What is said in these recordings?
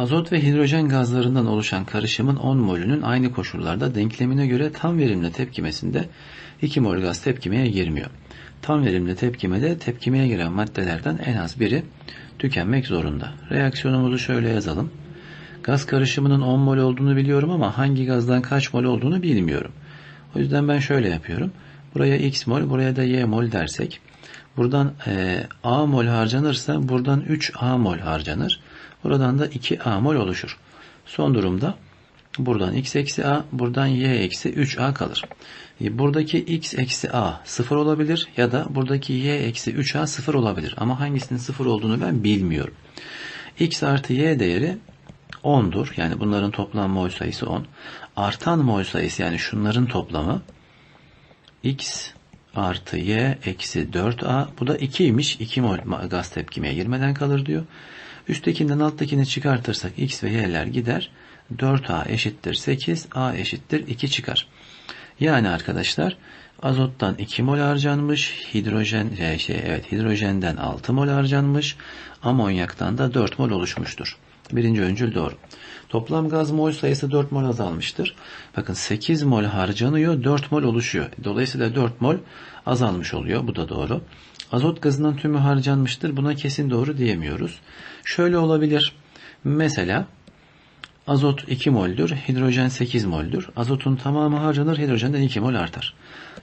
Azot ve hidrojen gazlarından oluşan karışımın 10 molünün aynı koşullarda denklemine göre tam verimli tepkimesinde 2 mol gaz tepkimeye girmiyor. Tam verimli tepkimede tepkimeye giren maddelerden en az biri tükenmek zorunda. Reaksiyonumuzu şöyle yazalım. Gaz karışımının 10 mol olduğunu biliyorum ama hangi gazdan kaç mol olduğunu bilmiyorum. O yüzden ben şöyle yapıyorum. Buraya x mol, buraya da y mol dersek. Buradan e, a mol harcanırsa buradan 3a mol harcanır. Buradan da 2a mol oluşur. Son durumda buradan x eksi a, buradan y eksi 3a kalır. E, buradaki x eksi a 0 olabilir ya da buradaki y eksi 3a 0 olabilir. Ama hangisinin 0 olduğunu ben bilmiyorum. x artı y değeri 10'dur. Yani bunların toplam mol sayısı 10. Artan mol sayısı yani şunların toplamı x artı y eksi 4a. Bu da 2'ymiş. 2 mol gaz tepkimeye girmeden kalır diyor. Üsttekinden alttakini çıkartırsak x ve y'ler gider. 4a eşittir 8, a eşittir 2 çıkar. Yani arkadaşlar azottan 2 mol harcanmış, hidrojen şey, şey evet hidrojenden 6 mol harcanmış, amonyaktan da 4 mol oluşmuştur. Birinci öncül doğru. Toplam gaz mol sayısı 4 mol azalmıştır. Bakın 8 mol harcanıyor, 4 mol oluşuyor. Dolayısıyla 4 mol azalmış oluyor. Bu da doğru. Azot gazının tümü harcanmıştır. Buna kesin doğru diyemiyoruz. Şöyle olabilir. Mesela azot 2 moldür, hidrojen 8 moldür. Azotun tamamı harcanır, hidrojenden 2 mol artar.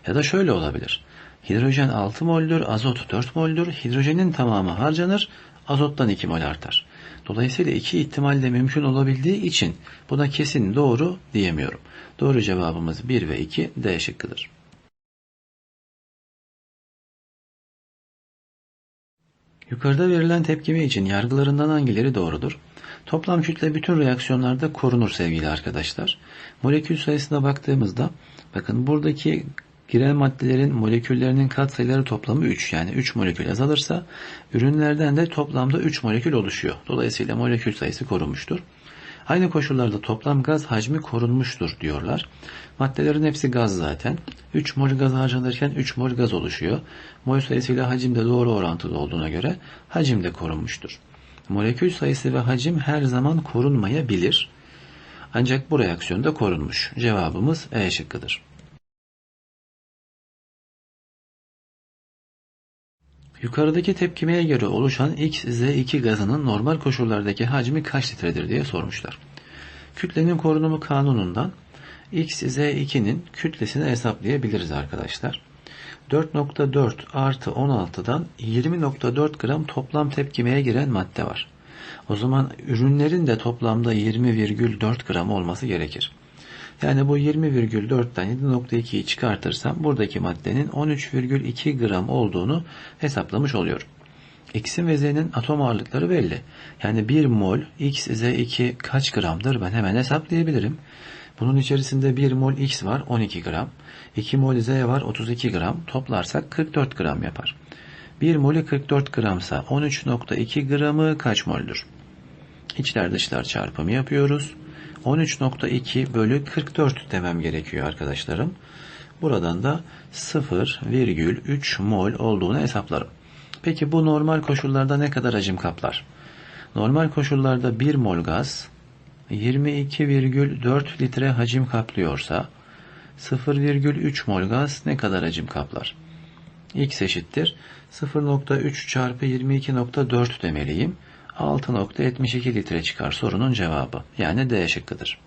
Ya da şöyle olabilir. Hidrojen 6 moldür, azot 4 moldür. Hidrojenin tamamı harcanır, azottan 2 mol artar. Dolayısıyla iki ihtimal de mümkün olabildiği için buna kesin doğru diyemiyorum. Doğru cevabımız 1 ve 2 D şıkkıdır. Yukarıda verilen tepkime için yargılarından hangileri doğrudur? Toplam kütle bütün reaksiyonlarda korunur sevgili arkadaşlar. Molekül sayısına baktığımızda bakın buradaki giren maddelerin moleküllerinin katsayıları toplamı 3 yani 3 molekül azalırsa ürünlerden de toplamda 3 molekül oluşuyor. Dolayısıyla molekül sayısı korunmuştur. Aynı koşullarda toplam gaz hacmi korunmuştur diyorlar. Maddelerin hepsi gaz zaten. 3 mol gaz harcanırken 3 mol gaz oluşuyor. Mol sayısıyla hacim de doğru orantılı olduğuna göre hacim de korunmuştur. Molekül sayısı ve hacim her zaman korunmayabilir. Ancak bu reaksiyonda korunmuş. Cevabımız E şıkkıdır. Yukarıdaki tepkimeye göre oluşan X-Z2 gazının normal koşullardaki hacmi kaç litredir diye sormuşlar. Kütlenin korunumu kanunundan X-Z2'nin kütlesini hesaplayabiliriz arkadaşlar. 4.4 artı 16'dan 20.4 gram toplam tepkimeye giren madde var. O zaman ürünlerin de toplamda 20,4 gram olması gerekir. Yani bu 20,4'ten 7.2'yi çıkartırsam buradaki maddenin 13,2 gram olduğunu hesaplamış oluyorum. X'in ve Z'nin atom ağırlıkları belli. Yani 1 mol X, Z2 kaç gramdır ben hemen hesaplayabilirim. Bunun içerisinde 1 mol X var 12 gram. 2 mol Z var 32 gram. Toplarsak 44 gram yapar. 1 molü 44 gramsa 13.2 gramı kaç moldür? İçler dışlar çarpımı yapıyoruz. 13.2 bölü 44 demem gerekiyor arkadaşlarım. Buradan da 0,3 mol olduğunu hesaplarım. Peki bu normal koşullarda ne kadar hacim kaplar? Normal koşullarda 1 mol gaz 22,4 litre hacim kaplıyorsa 0,3 mol gaz ne kadar hacim kaplar? X eşittir 0.3 çarpı 22.4 demeliyim. 6.72 litre çıkar sorunun cevabı. Yani D şıkkıdır.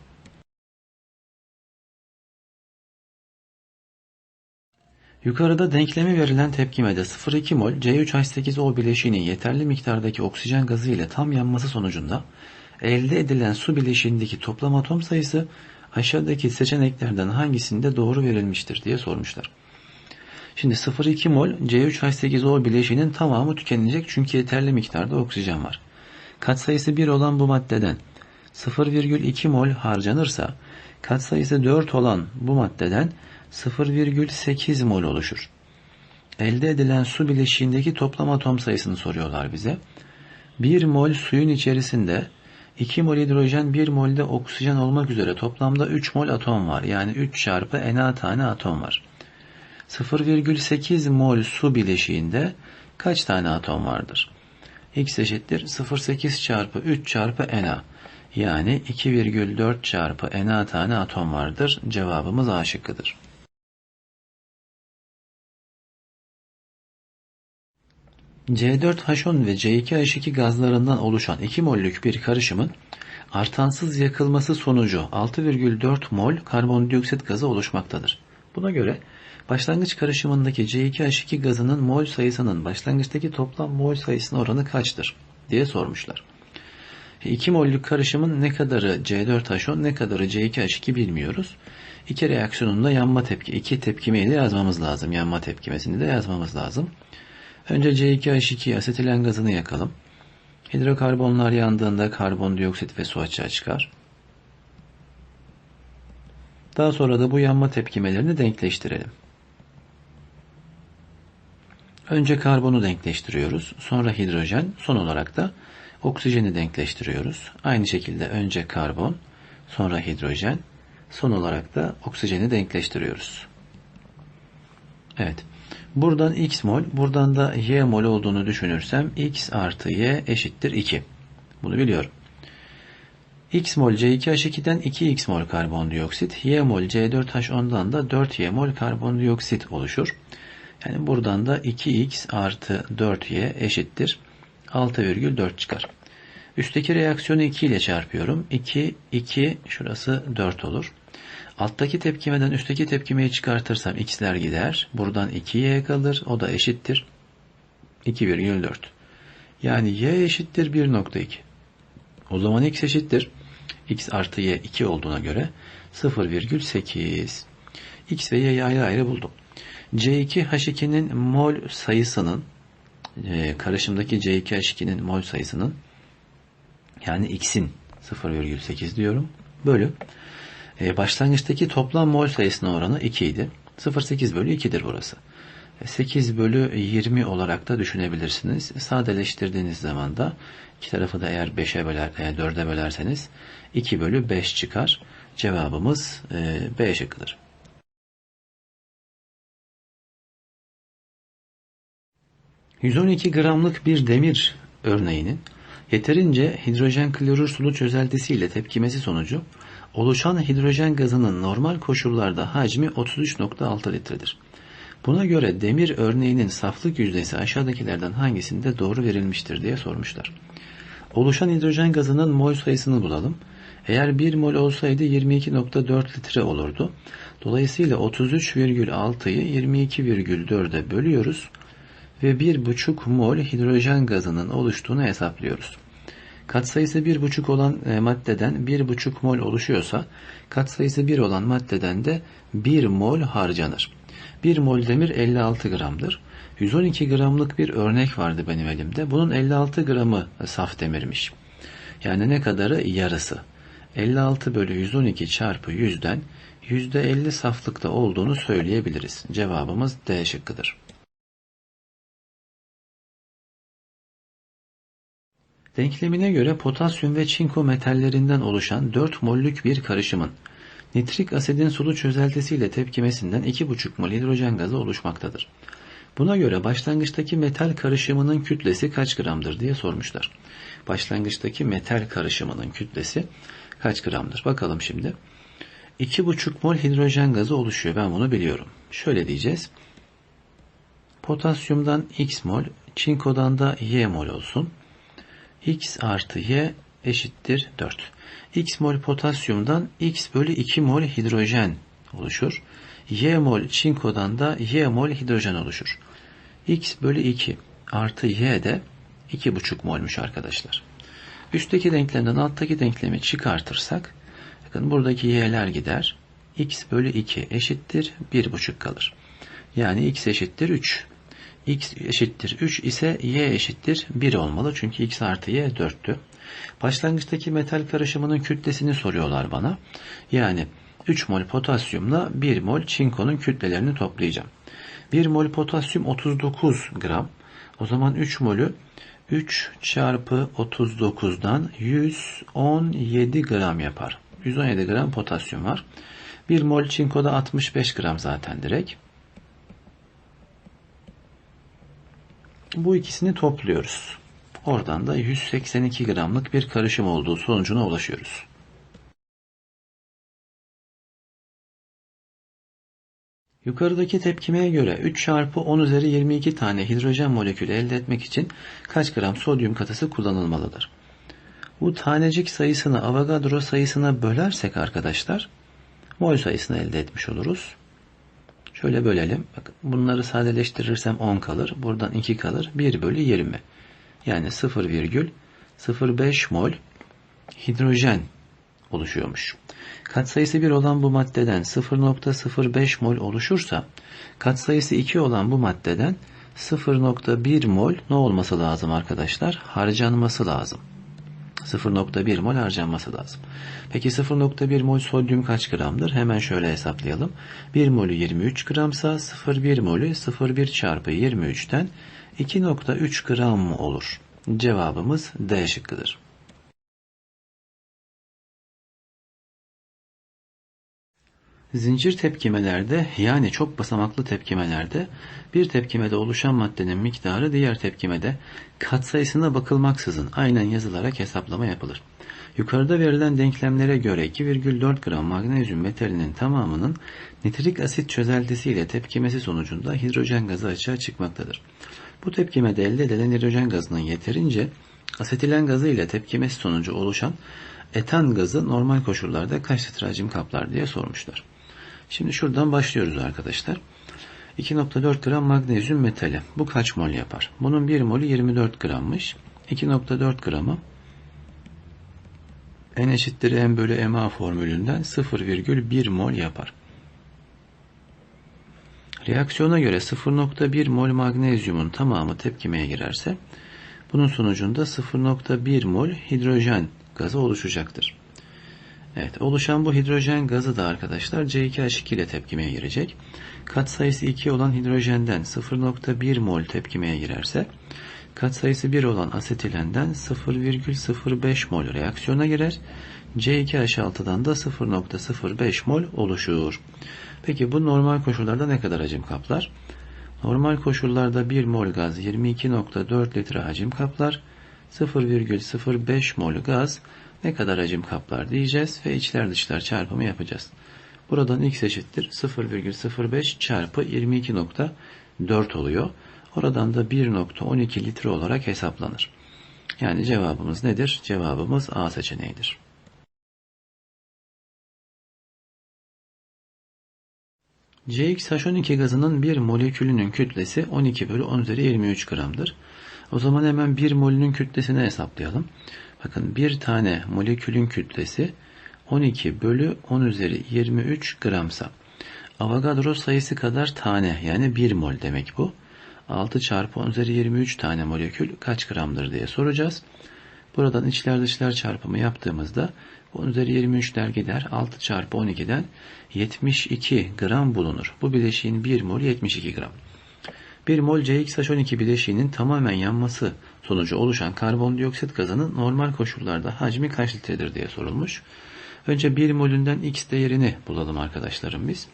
Yukarıda denklemi verilen tepkimede 0,2 mol C3H8O bileşiğinin yeterli miktardaki oksijen gazı ile tam yanması sonucunda elde edilen su bileşiğindeki toplam atom sayısı aşağıdaki seçeneklerden hangisinde doğru verilmiştir diye sormuşlar. Şimdi 0,2 mol C3H8O bileşiğinin tamamı tükenecek çünkü yeterli miktarda oksijen var. Katsayısı 1 olan bu maddeden 0,2 mol harcanırsa katsayısı 4 olan bu maddeden 0,8 mol oluşur. Elde edilen su bileşiğindeki toplam atom sayısını soruyorlar bize. 1 mol suyun içerisinde 2 mol hidrojen 1 molde oksijen olmak üzere toplamda 3 mol atom var. Yani 3 çarpı Na tane atom var. 0,8 mol su bileşiğinde kaç tane atom vardır? X eşittir 0,8 çarpı 3 çarpı Na. Yani 2,4 çarpı Na tane atom vardır. Cevabımız A şıkkıdır. C4H10 ve C2H2 gazlarından oluşan 2 mollük bir karışımın artansız yakılması sonucu 6,4 mol karbondioksit gazı oluşmaktadır. Buna göre başlangıç karışımındaki C2H2 gazının mol sayısının başlangıçtaki toplam mol sayısına oranı kaçtır diye sormuşlar. 2 mollük karışımın ne kadarı C4H10 ne kadarı C2H2 bilmiyoruz. İki reaksiyonun da yanma tepki, iki tepkimeyi de yazmamız lazım. Yanma tepkimesini de yazmamız lazım. Önce C2H2 asetilen gazını yakalım. Hidrokarbonlar yandığında karbondioksit ve su açığa çıkar. Daha sonra da bu yanma tepkimelerini denkleştirelim. Önce karbonu denkleştiriyoruz. Sonra hidrojen. Son olarak da oksijeni denkleştiriyoruz. Aynı şekilde önce karbon, sonra hidrojen, son olarak da oksijeni denkleştiriyoruz. Evet. Buradan x mol, buradan da y mol olduğunu düşünürsem x artı y eşittir 2. Bunu biliyorum. x mol C2H2'den 2x mol karbondioksit, y mol C4H10'dan da 4y mol karbondioksit oluşur. Yani buradan da 2x artı 4y eşittir 6,4 çıkar. Üstteki reaksiyonu 2 ile çarpıyorum. 2, 2, şurası 4 olur. Alttaki tepkimeden üstteki tepkimeyi çıkartırsam x'ler gider. Buradan 2y kalır. O da eşittir. 2,4. Yani y eşittir 1.2. O zaman x eşittir. x artı y 2 olduğuna göre 0,8. x ve y'yi ayrı ayrı buldum. C2H2'nin mol sayısının e, karışımdaki C2H2'nin mol sayısının yani x'in 0,8 diyorum. Bölü e, başlangıçtaki toplam mol sayısına oranı 2 idi. 0,8 bölü 2'dir burası. 8 bölü 20 olarak da düşünebilirsiniz. Sadeleştirdiğiniz zaman da iki tarafı da eğer 5'e böler, eğer 4'e bölerseniz 2 bölü 5 çıkar. Cevabımız e, B şıkkıdır. ...112 gramlık bir demir örneğinin yeterince hidrojen klorür sulu çözeltisiyle tepkimesi sonucu oluşan hidrojen gazının normal koşullarda hacmi 33.6 litredir. Buna göre demir örneğinin saflık yüzdesi aşağıdakilerden hangisinde doğru verilmiştir diye sormuşlar. Oluşan hidrojen gazının mol sayısını bulalım. Eğer 1 mol olsaydı 22.4 litre olurdu. Dolayısıyla 33,6'yı 22,4'e bölüyoruz ve 1,5 mol hidrojen gazının oluştuğunu hesaplıyoruz. Katsayısı 1,5 olan e, maddeden 1,5 mol oluşuyorsa katsayısı 1 olan maddeden de 1 mol harcanır. 1 mol demir 56 gramdır. 112 gramlık bir örnek vardı benim elimde. Bunun 56 gramı saf demirmiş. Yani ne kadarı? Yarısı. 56 bölü 112 çarpı 100'den %50 saflıkta olduğunu söyleyebiliriz. Cevabımız D şıkkıdır. Denklemine göre potasyum ve çinko metallerinden oluşan 4 mollük bir karışımın nitrik asidin sulu çözeltisiyle tepkimesinden 2,5 mol hidrojen gazı oluşmaktadır. Buna göre başlangıçtaki metal karışımının kütlesi kaç gramdır diye sormuşlar. Başlangıçtaki metal karışımının kütlesi kaç gramdır? Bakalım şimdi. 2,5 mol hidrojen gazı oluşuyor. Ben bunu biliyorum. Şöyle diyeceğiz. Potasyumdan x mol, çinkodan da y mol olsun x artı y eşittir 4. x mol potasyumdan x bölü 2 mol hidrojen oluşur. y mol çinkodan da y mol hidrojen oluşur. x bölü 2 artı y de 2,5 molmuş arkadaşlar. Üstteki denklemden alttaki denklemi çıkartırsak bakın buradaki y'ler gider. x bölü 2 eşittir 1,5 kalır. Yani x eşittir 3 x eşittir 3 ise y eşittir 1 olmalı. Çünkü x artı y 4'tü. Başlangıçtaki metal karışımının kütlesini soruyorlar bana. Yani 3 mol potasyumla 1 mol çinkonun kütlelerini toplayacağım. 1 mol potasyum 39 gram. O zaman 3 molü 3 çarpı 39'dan 117 gram yapar. 117 gram potasyum var. 1 mol çinkoda 65 gram zaten direkt. Bu ikisini topluyoruz. Oradan da 182 gramlık bir karışım olduğu sonucuna ulaşıyoruz. Yukarıdaki tepkimeye göre 3 çarpı 10 üzeri 22 tane hidrojen molekülü elde etmek için kaç gram sodyum katısı kullanılmalıdır? Bu tanecik sayısını Avogadro sayısına bölersek arkadaşlar mol sayısını elde etmiş oluruz. Şöyle bölelim. Bakın bunları sadeleştirirsem 10 kalır. Buradan 2 kalır. 1 bölü 20. Yani 0,05 mol hidrojen oluşuyormuş. Katsayısı 1 olan bu maddeden 0.05 mol oluşursa katsayısı 2 olan bu maddeden 0.1 mol ne olması lazım arkadaşlar? Harcanması lazım. 0.1 mol harcanması lazım. Peki 0.1 mol sodyum kaç gramdır? Hemen şöyle hesaplayalım. 1 molü 23 gramsa 0.1 molü 0.1 çarpı 23'ten 2.3 gram olur. Cevabımız D şıkkıdır. Zincir tepkimelerde yani çok basamaklı tepkimelerde bir tepkimede oluşan maddenin miktarı diğer tepkimede katsayısına bakılmaksızın aynen yazılarak hesaplama yapılır. Yukarıda verilen denklemlere göre 2,4 gram magnezyum metalinin tamamının nitrik asit çözeltisiyle tepkimesi sonucunda hidrojen gazı açığa çıkmaktadır. Bu tepkimede elde edilen hidrojen gazının yeterince asetilen gazı ile tepkimesi sonucu oluşan etan gazı normal koşullarda kaç litre kaplar diye sormuşlar. Şimdi şuradan başlıyoruz arkadaşlar. 2.4 gram magnezyum metali. Bu kaç mol yapar? Bunun 1 molü 24 grammış. 2.4 gramı N eşittir M bölü MA formülünden 0,1 mol yapar. Reaksiyona göre 0.1 mol magnezyumun tamamı tepkimeye girerse bunun sonucunda 0.1 mol hidrojen gazı oluşacaktır. Evet, oluşan bu hidrojen gazı da arkadaşlar C2H2 ile tepkimeye girecek. Katsayısı 2 olan hidrojenden 0.1 mol tepkimeye girerse, katsayısı 1 olan asetilenden 0,05 mol reaksiyona girer. C2H6'dan da 0.05 mol oluşur. Peki bu normal koşullarda ne kadar hacim kaplar? Normal koşullarda 1 mol gaz 22.4 litre hacim kaplar. 0,05 mol gaz ne kadar hacim kaplar diyeceğiz ve içler dışlar çarpımı yapacağız. Buradan x eşittir 0,05 çarpı 22.4 oluyor. Oradan da 1.12 litre olarak hesaplanır. Yani cevabımız nedir? Cevabımız A seçeneğidir. CXH12 gazının bir molekülünün kütlesi 12 bölü 10 üzeri 23 gramdır. O zaman hemen bir molünün kütlesini hesaplayalım. Bakın bir tane molekülün kütlesi 12 bölü 10 üzeri 23 gramsa Avogadro sayısı kadar tane yani 1 mol demek bu. 6 çarpı 10 üzeri 23 tane molekül kaç gramdır diye soracağız. Buradan içler dışlar çarpımı yaptığımızda 10 üzeri 23'ler gider. 6 çarpı 12'den 72 gram bulunur. Bu bileşiğin 1 mol 72 gram. 1 mol CXH12 bileşiğinin tamamen yanması sonucu oluşan karbondioksit gazının normal koşullarda hacmi kaç litredir diye sorulmuş. Önce 1 molünden X değerini bulalım arkadaşlarım biz.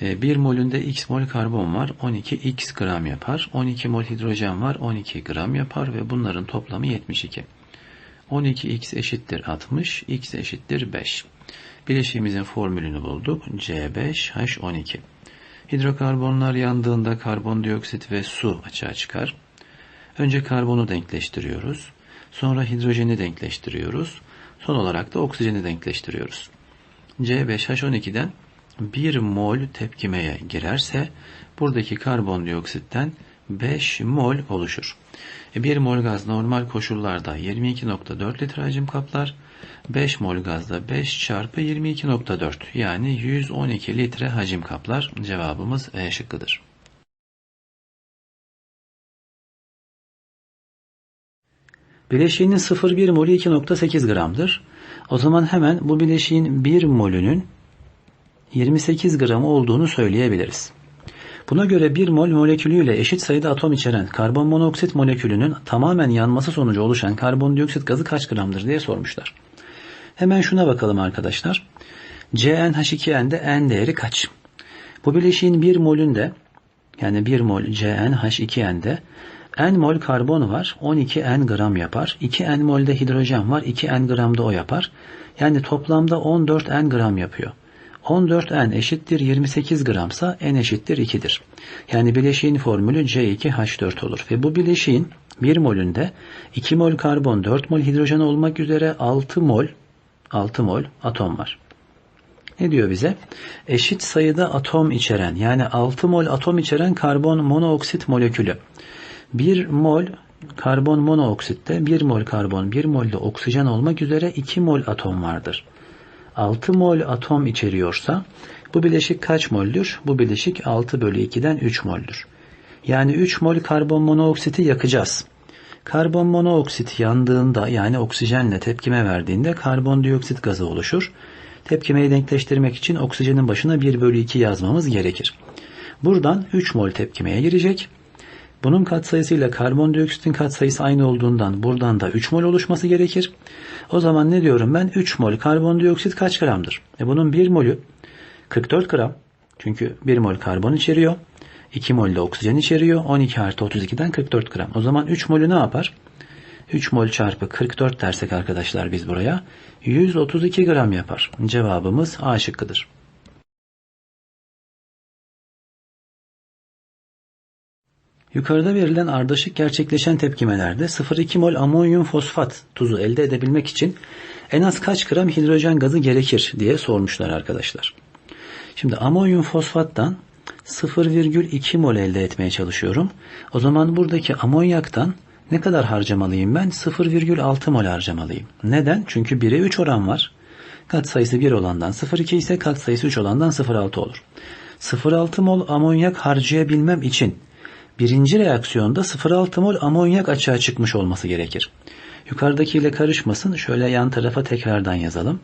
1 molünde X mol karbon var 12 X gram yapar. 12 mol hidrojen var 12 gram yapar ve bunların toplamı 72. 12X eşittir 60, X eşittir 5. Bileşiğimizin formülünü bulduk. C5H12. Hidrokarbonlar yandığında karbondioksit ve su açığa çıkar. Önce karbonu denkleştiriyoruz. Sonra hidrojeni denkleştiriyoruz. Son olarak da oksijeni denkleştiriyoruz. C5H12'den 1 mol tepkimeye girerse buradaki karbondioksitten 5 mol oluşur. 1 mol gaz normal koşullarda 22.4 litre hacim kaplar. 5 mol gazda 5 çarpı 22.4 yani 112 litre hacim kaplar. Cevabımız E şıkkıdır. Bileşiğinin 0,1 molü 2.8 gramdır. O zaman hemen bu bileşiğin 1 molünün 28 gram olduğunu söyleyebiliriz. Buna göre 1 mol molekülüyle eşit sayıda atom içeren karbon monoksit molekülünün tamamen yanması sonucu oluşan karbondioksit gazı kaç gramdır diye sormuşlar. Hemen şuna bakalım arkadaşlar. CnH2n'de n değeri kaç? Bu bileşiğin 1 molünde yani 1 mol CnH2n'de N mol karbon var. 12 N gram yapar. 2 N molde hidrojen var. 2 N gram da o yapar. Yani toplamda 14 N gram yapıyor. 14 N eşittir 28 gramsa N eşittir 2'dir. Yani bileşiğin formülü C2H4 olur. Ve bu bileşiğin 1 molünde 2 mol karbon, 4 mol hidrojen olmak üzere 6 mol 6 mol atom var. Ne diyor bize? Eşit sayıda atom içeren yani 6 mol atom içeren karbon monoksit molekülü. 1 mol karbon monoksitte 1 mol karbon 1 mol de oksijen olmak üzere 2 mol atom vardır. 6 mol atom içeriyorsa bu bileşik kaç moldür? Bu bileşik 6 bölü 2'den 3 moldür. Yani 3 mol karbon monoksiti yakacağız. Karbon monoksit yandığında yani oksijenle tepkime verdiğinde karbondioksit gazı oluşur. Tepkimeyi denkleştirmek için oksijenin başına 1 bölü 2 yazmamız gerekir. Buradan 3 mol tepkimeye girecek. Bunun katsayısıyla karbondioksitin katsayısı aynı olduğundan buradan da 3 mol oluşması gerekir. O zaman ne diyorum ben? 3 mol karbondioksit kaç gramdır? E bunun 1 molü 44 gram. Çünkü 1 mol karbon içeriyor. 2 mol de oksijen içeriyor. 12 artı 32'den 44 gram. O zaman 3 molü ne yapar? 3 mol çarpı 44 dersek arkadaşlar biz buraya 132 gram yapar. Cevabımız A şıkkıdır. Yukarıda verilen ardışık gerçekleşen tepkimelerde 0,2 mol amonyum fosfat tuzu elde edebilmek için en az kaç gram hidrojen gazı gerekir diye sormuşlar arkadaşlar. Şimdi amonyum fosfattan 0,2 mol elde etmeye çalışıyorum. O zaman buradaki amonyaktan ne kadar harcamalıyım ben? 0,6 mol harcamalıyım. Neden? Çünkü 1'e 3 oran var. Katsayısı 1 olandan 0,2 ise katsayısı 3 olandan 0,6 olur. 0,6 mol amonyak harcayabilmem için birinci reaksiyonda 0,6 mol amonyak açığa çıkmış olması gerekir. Yukarıdakiyle karışmasın. Şöyle yan tarafa tekrardan yazalım.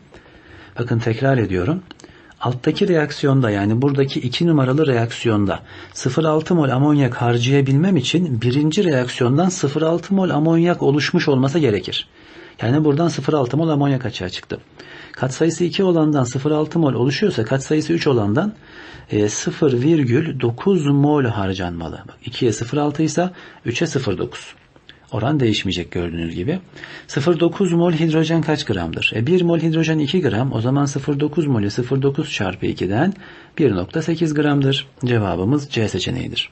Bakın tekrar ediyorum. Alttaki reaksiyonda yani buradaki 2 numaralı reaksiyonda 0,6 mol amonyak harcayabilmem için birinci reaksiyondan 0,6 mol amonyak oluşmuş olması gerekir. Yani buradan 0,6 mol amonyak açığa çıktı. Katsayısı 2 olandan 0,6 mol oluşuyorsa katsayısı 3 olandan 0,9 mol harcanmalı. Bak 2'ye 0,6 ise 3'e 0,9. Oran değişmeyecek gördüğünüz gibi. 0,9 mol hidrojen kaç gramdır? E 1 mol hidrojen 2 gram. O zaman 0,9 molü 0,9 çarpı 2'den 1,8 gramdır. Cevabımız C seçeneğidir.